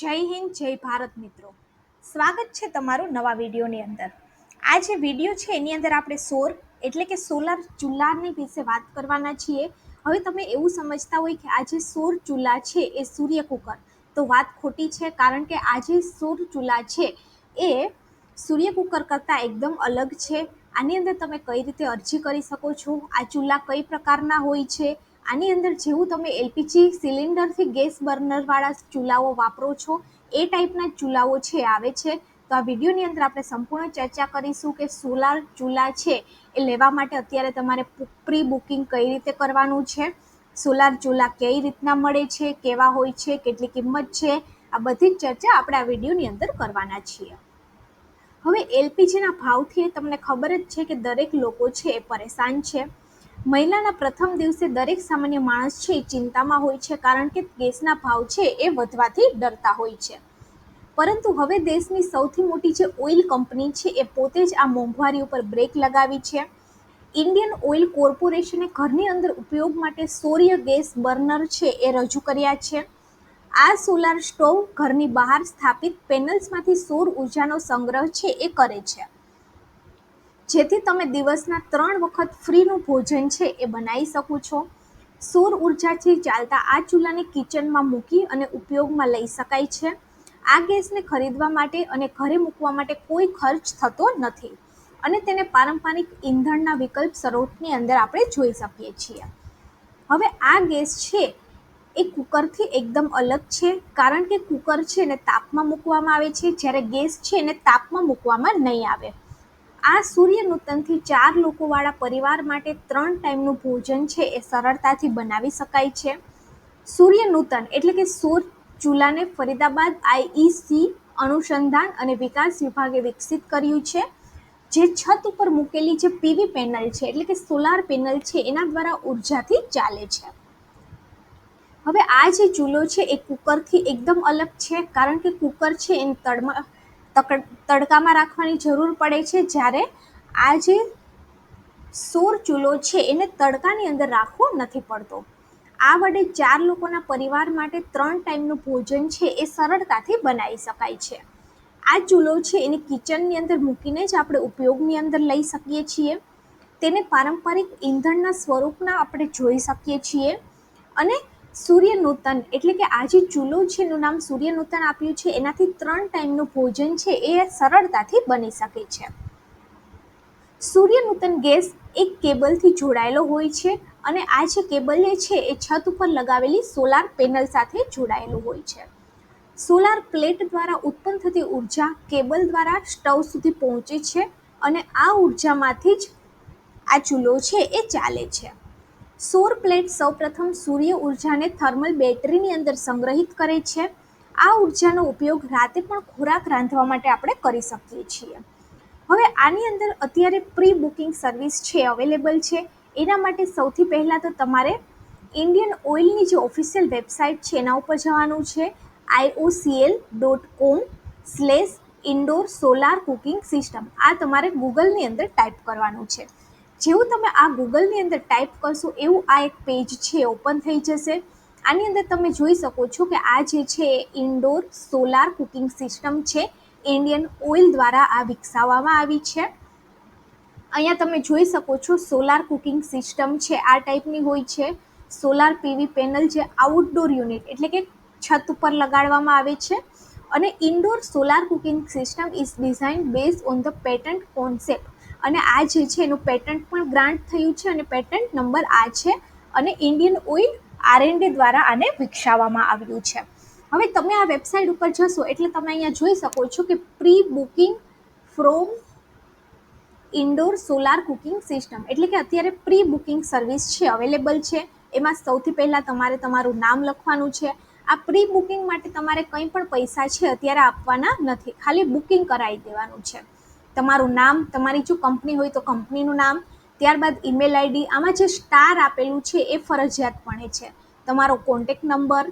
જય હિન્દ, જય ભારત મિત્રો. સ્વાગત છે તમારું નવા વિડીયોની અંદર. આ જે વીડિયો છે, એની અંદર આપણે સોર, એટલે કે સોલાર ચૂલાની વિશે વાત કરવાના છીએ. હવે તમે એવું સમજતા હોય કે આ જે સૌર ચૂલા છે, એ સૂર્ય કુકર. તો વાત ખોટી છે, કારણ કે આ જે સૌર ચૂલા છે, એ સૂર્ય કુકર કરતાં એકદમ અલગ છે. આની અંદર તમે કઈ રીતે અરજી કરી શકો છો? આ ચૂલા કઈ પ્રકારના હોય છે? આની અંદર જેવું તમે એલપીજી સિલિન્ડરથી ગેસ બર્નરવાળા ચૂલાઓ વાપરો છો, એ ટાઈપના ચૂલાઓ છે, આવે છે. તો આ વિડીયોની અંદર આપણે સંપૂર્ણ ચર્ચા કરીશું કે સોલાર ચૂલા છે એ લેવા માટે અત્યારે તમારે પ્રી બુકિંગ કઈ રીતે કરવાનું છે? સોલાર ચૂલા કઈ રીતના મળે છે, કેવા હોય છે, કેટલી કિંમત છે? આ બધી જ ચર્ચા આપણે આ વિડીયોની અંદર કરવાના છીએ. હવે એલપીજીના ભાવથી તમને ખબર જ છે કે દરેક લોકો છે એ પરેશાન છે. મહિનાના પ્રથમ દિવસે દરેક સામાન્ય માણસ છે એ ચિંતામાં હોય છે કારણ કે ગેસના ભાવ છે એ વધવાથી ડરતા હોય છે. પરંતુ હવે દેશની સૌથી મોટી જે ઓઇલ કંપની છે એ પોતે જ આ મોંઘવારી ઉપર બ્રેક લગાવી છે. ઇન્ડિયન ઓઇલ કોર્પોરેશને ઘરની અંદર ઉપયોગ માટે સૌર્ય ગેસ બર્નર છે એ રજૂ કર્યા છે. આ સોલાર સ્ટોવ ઘરની બહાર સ્થાપિત પેનલ્સમાંથી સૌર ઉર્જાનો સંગ્રહ છે એ કરે છે. જેથી તમે દિવસના ત્રણ વખત ફ્રીનું ભોજન છે એ બનાવી શકો છો. સૌર ઉર્જાથી ચાલતા આ ચૂલાને કિચનમાં મૂકી અને ઉપયોગમાં લઈ શકાય છે. આ ગેસને ખરીદવા માટે અને ઘરે મૂકવા માટે કોઈ ખર્ચ થતો નથી અને તેને પારંપરિક ઈંધણના વિકલ્પ સ્ત્રોતની અંદર આપણે જોઈ શકીએ છીએ. હવે આ ગેસ છે એ કુકરથી એકદમ અલગ છે કારણ કે કુકર છે એને તાપમાં મૂકવામાં આવે છે. જ્યારે ગેસ છે એને તાપમાં મૂકવામાં નહીં આવે. આ સૂર્ય નૂતનથી ચાર લોકોવાળા પરિવાર માટે ત્રણ ટાઈમનું ભોજન છે એ સરળતાથી બનાવી શકાય છે. સૂર્ય નૂતન એટલે કે સૂર ચૂલાને ફરીદાબાદ આઈઈસી અનુસંધાન અને વિકાસ વિભાગે વિકસિત કર્યું છે. જે છત ઉપર મૂકેલી જે પીવી પેનલ છે, એટલે કે સોલાર પેનલ છે, એના દ્વારા ઉર્જાથી ચાલે છે. હવે આ જે ચૂલો છે, એ કુકરથી એકદમ અલગ છે, કારણ કે કુકર છે, એને તળમાં તડકામાં રાખવાની જરૂર પડે છે જ્યારે આ જે સૌર ચૂલો છે એને તડકાની અંદર રાખવો નથી પડતો. આ વડે ચાર લોકોના પરિવાર માટે ત્રણ ટાઈમનું ભોજન છે એ સરળતાથી બનાવી શકાય છે. આ ચૂલો છે એને કિચનની અંદર મૂકીને જ આપણે ઉપયોગની અંદર લઈ શકીએ છીએ. તેને પારંપરિક ઈંધણના સ્વરૂપના આપણે જોઈ શકીએ છીએ. અને સૂર્ય નૂતન એટલે કે આ જે ચૂલો છે એનું નામ સૂર્ય નૂતન આપ્યું છે, એનાથી ત્રણ ટાઈમનું ભોજન છે, એ સરળતાથી બની શકે છે. સૂર્ય નૂતન ગેસ એક કેબલથી જોડાયેલો હોય છે અને આ જે કેબલ છે, એ છત ઉપર લગાવેલી સોલાર પેનલ સાથે જોડાયેલું હોય છે. સોલાર પ્લેટ દ્વારા ઉત્પન્ન થતી ઊર્જા કેબલ દ્વારા સ્ટવ સુધી પહોંચે છે અને આ ઉર્જામાંથી જ આ ચૂલો છે, એ ચાલે છે. સૌર પ્લેટ સૌપ્રથમ સૂર્ય ઉર્જાને થર્મલ બેટરીની અંદર સંગ્રહિત કરે છે. આ ઉર્જાનો ઉપયોગ રાતે પણ ખોરાક રાંધવા માટે આપણે કરી શકીએ છીએ. હવે આની અંદર અત્યારે પ્રી બુકિંગ સર્વિસ છે, અવેલેબલ છે. એના માટે સૌથી પહેલાં તો તમારે ઇન્ડિયન ઓઇલની જે ઓફિશિયલ વેબસાઇટ છે, એના ઉપર જવાનું છે. IOCL dot com slash indoor solar cooking system આ તમારે ગૂગલની અંદર ટાઈપ કરવાનું છે. જેવું તમે આ ગૂગલની અંદર ટાઈપ કરશો, એવું આ એક પેજ છે ઓપન થઈ જશે. આની અંદર તમે જોઈ શકો છો કે આ જે છે એ ઇન્ડોર સોલાર કુકિંગ સિસ્ટમ છે. ઇન્ડિયન ઓઇલ દ્વારા આ વિકસાવવામાં આવી છે. અહીંયા તમે જોઈ શકો છો સોલાર કુકિંગ સિસ્ટમ છે, આ ટાઈપની હોય છે. સોલાર પીવી પેનલ જે આઉટડોર યુનિટ એટલે કે છત ઉપર લગાડવામાં આવે છે. અને indoor solar cooking system is design base on the patent concept અને આ જે છે, એનું પેટન્ટ પણ ગ્રાન્ટ થયું છે અને પેટન્ટ નંબર આ છે અને ઇન્ડિયન ઓઇલ આરએનડી દ્વારા આને વિકસાવવામાં આવ્યું છે. હવે તમે આ વેબસાઇટ ઉપર જશો એટલે તમે અહીંયા જોઈ શકો છો કે pre booking from indoor solar cooking system એટલે કે અત્યારે પ્રી બુકિંગ સર્વિસ છે અવેલેબલ છે. એમાં સૌથી પહેલાં તમારે તમારું નામ લખવાનું છે. આ પ્રી બુકિંગ માટે તમારે કંઈ પણ પૈસા છે, અત્યારે આપવાના નથી. ખાલી બુકિંગ કરાવી દેવાનું છે. તમારું નામ, તમારી જો કંપની હોય તો કંપનીનું નામ, ત્યારબાદ ઈમેલ આઈડી, આમાં જે સ્ટાર આપેલું છે એ ફરજિયાતપણે છે. તમારો કોન્ટેક નંબર,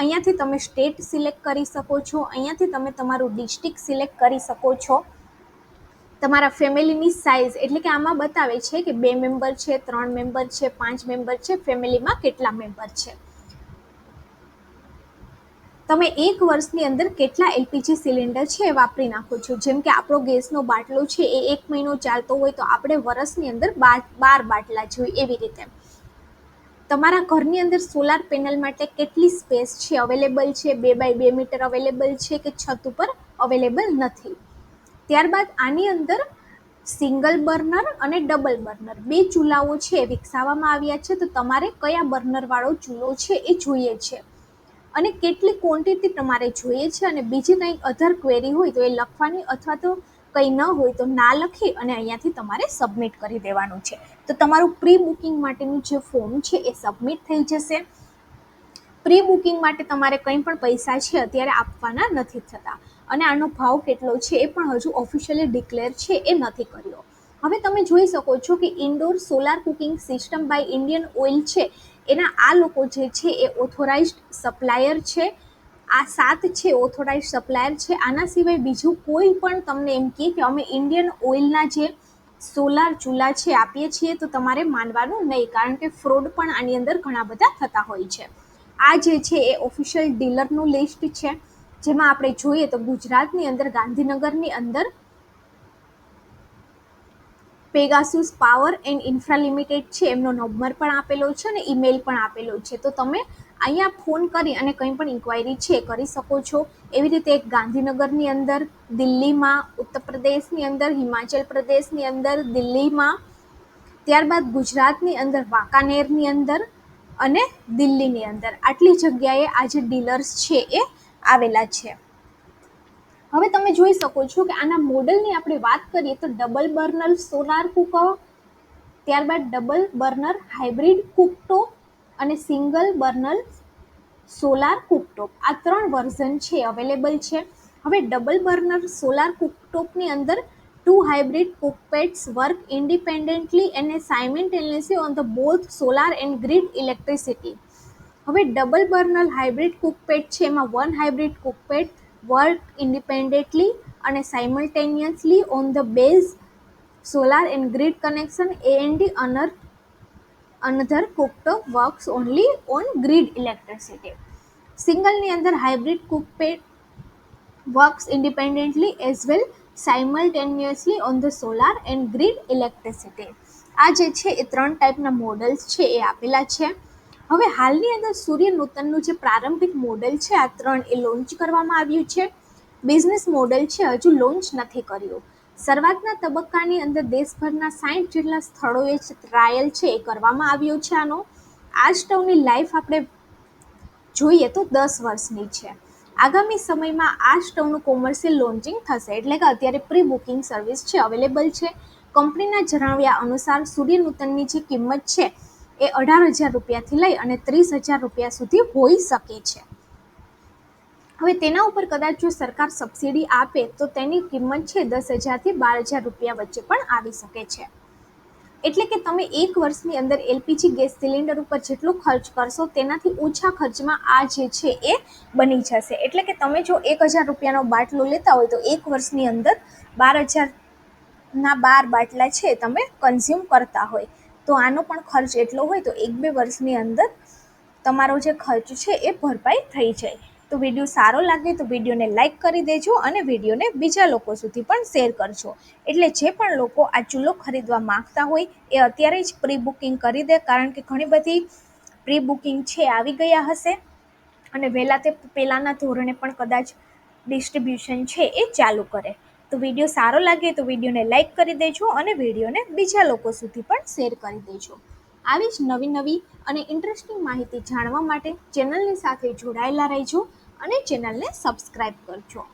અહીંયાથી તમે સ્ટેટ સિલેક્ટ કરી શકો છો, અહીંયાથી તમે તમારું ડિસ્ટ્રિક્ટ સિલેક્ટ કરી શકો છો. તમારા ફેમિલીની સાઇઝ એટલે કે આમાં બતાવે છે કે બે મેમ્બર છે, ત્રણ મેમ્બર છે, પાંચ મેમ્બર છે, ફેમિલીમાં કેટલા મેમ્બર છે. તમે એક વર્ષની અંદર કેટલા એલપીજી સિલિન્ડર છે એ વાપરી નાખો છો? જેમ કે આપણો ગેસનો બાટલો છે એ એક મહિનો ચાલતો હોય તો આપણે વર્ષની અંદર બાર બાર બાટલા જોઈએ એવી રીતે. તમારા ઘરની અંદર સોલાર પેનલ માટે કેટલી સ્પેસ છે અવેલેબલ છે? બે બાય બે મીટર અવેલેબલ છે કે છત ઉપર અવેલેબલ નથી? ત્યારબાદ આની અંદર સિંગલ બર્નર અને ડબલ બર્નર. બે ચૂલાઓ છે વિકસાવવામાં આવ્યા છે તો તમારે કયા બર્નરવાળો ચૂલો છે એ જોઈએ છે? અને કેટલી ક્વોન્ટિટી તમારે જોઈએ છે અને બીજી કંઈ અધર ક્વેરી હોય તો એ લખવાની અથવા તો કંઈ ન હોય તો ના લખી અને અહીંયાથી તમારે સબમિટ કરી દેવાનું છે. તો તમારું પ્રી બુકિંગ માટેનું જે ફોર્મ છે એ સબમિટ થઈ જશે. પ્રી બુકિંગ માટે તમારે કંઈ પણ પૈસા છે અત્યારે આપવાના નથી થતા. અને આનો ભાવ કેટલો છે એ પણ હજુ ઓફિશિયલી ડિક્લેર છે એ નથી કર્યો. હવે તમે જોઈ શકો છો કે indoor solar cooking system by Indian Oil છે. એના આ લોકો જે છે એ ઓથોરાઇઝ્ડ સપ્લાયર છે. આ સાત છે ઓથોરાઇઝ સપ્લાયર છે. આના સિવાય બીજું કોઈ પણ તમને એમ કહે કે અમે ઇન્ડિયન ઓઇલના જે સોલાર ચૂલા છે આપીએ છીએ તો તમારે માનવાનું નહીં, કારણ કે ફ્રોડ પણ આની અંદર ઘણા બધા થતા હોય છે. આ જે છે એ ઓફિશિયલ ડીલરનું લિસ્ટ છે. જેમાં આપણે જોઈએ તો ગુજરાતની અંદર, ગાંધીનગરની અંદર Pegasus power and infra limited છે, એમનો નંબર પણ આપેલો છે અને ઈમેલ પણ આપેલો છે. તો તમે અહીંયા ફોન કરી અને કંઈ પણ ઇન્ક્વાયરી છે, કરી શકો છો. એવી રીતે એક ગાંધીનગરની અંદર, દિલ્હીમાં, ઉત્તર પ્રદેશની અંદર, હિમાચલ પ્રદેશની અંદર, દિલ્હીમાં, ત્યારબાદ ગુજરાતની અંદર, વાંકાનેરની અંદર અને દિલ્હીની અંદર. આટલી જગ્યાએ આ જે ડીલર્સ છે એ આવેલા છે. હવે તમે જોઈ શકો છો કે આના મોડલની આપણે વાત કરીએ તો ડબલ બર્નર સોલાર કુકર, ત્યારબાદ ડબલ બર્નર હાઇબ્રિડ કુકટોપ અને સિંગલ બર્નર સોલાર કુકટોપ આ ત્રણ વર્ઝન છે, અવેલેબલ છે. હવે ડબલ બર્નર સોલાર કુકટોપની અંદર two hybrid cooktops work independently અને simultaneously on the both solar and grid electricity. હવે ડબલ બર્નર હાઇબ્રિડ કુકપેટ છે, એમાં વન હાઇબ્રિડ કુકપેટ વર્ક ઇન્ડિપેન્ડન્ટલી અને simultaneously on the base solar and grid connection A and the another another cooktop works only on grid electricity સિંગલની અંદર hybrid કુકપેટ works independently as well simultaneously on the solar and grid electricity આ જે છે, એ ત્રણ ટાઈપના models છે, એ આપેલા છે. હવે હાલની અંદર સૂર્ય નૂતનનું જે પ્રારંભિક મોડલ છે, આ ત્રણ એ લોન્ચ કરવામાં આવ્યું છે. બિઝનેસ મોડલ છે, હજુ લોન્ચ નથી કર્યું. શરૂઆતના તબક્કાની અંદર દેશભરના સાઠ જેટલા સ્થળોએ ટ્રાયલ છે, એ કરવામાં આવ્યો છે આનો. આ સ્ટવની લાઈફ આપણે જોઈએ તો દસ વર્ષની છે. આગામી સમયમાં આ સ્ટવનું કોમર્શિયલ લોન્ચિંગ થશે, એટલે કે અત્યારે પ્રી બુકિંગ સર્વિસ છે અવેલેબલ છે. કંપનીના જણાવ્યા અનુસાર સૂર્ય નૂતનની જે કિંમત છે એ અઢાર હજાર રૂપિયાથી લઈ અને ત્રીસ હજાર રૂપિયા સુધી હોઈ શકે છે. હવે તેના ઉપર કદાચ જો સરકાર સબસિડી આપે તો તેની કિંમત છે દસ હજારથી બાર હજાર રૂપિયા વચ્ચે પણ આવી શકે છે. એટલે કે તમે એક વર્ષની અંદર એલપીજી ગેસ સિલિન્ડર ઉપર જેટલો ખર્ચ કરશો તેનાથી ઓછા ખર્ચમાં આ જે છે એ બની જશે. એટલે કે તમે જો એક હજાર રૂપિયાનો બાટલો લેતા હોય તો એક વર્ષની અંદર બાર હજારના બાર બાટલા છે તમે કન્ઝ્યુમ કરતા હોય. તો આનો પણ ખર્ચ એટલો હોય તો એક બે વર્ષની અંદર તમારો જે ખર્ચ છે એ ભરપાઈ થઈ જાય. તો વીડિયો સારો લાગે તો વિડીયોને લાઇક કરી દેજો અને વિડીયોને બીજા લોકો સુધી પણ શેર કરજો. એટલે જે પણ લોકો આ ચૂલો ખરીદવા માગતા હોય એ અત્યારે જ પ્રી બુકિંગ કરી દે કારણ કે ઘણી બધી પ્રી બુકિંગ છે આવી ગયા હશે અને વહેલા તે પહેલાંના ધોરણે પણ કદાચ ડિસ્ટ્રીબ્યુશન છે એ ચાલુ કરે. તો વીડિયો સારો લાગે તો વિડીયોને લાઇક કરી દેજો અને વિડીયોને બીજા લોકો સુધી પણ શેર કરી દેજો. આવી જ નવી નવી અને ઇન્ટરેસ્ટિંગ માહિતી જાણવા માટે ચેનલની સાથે જોડાયેલા રહેજો અને ચેનલને સબસ્ક્રાઈબ કરજો.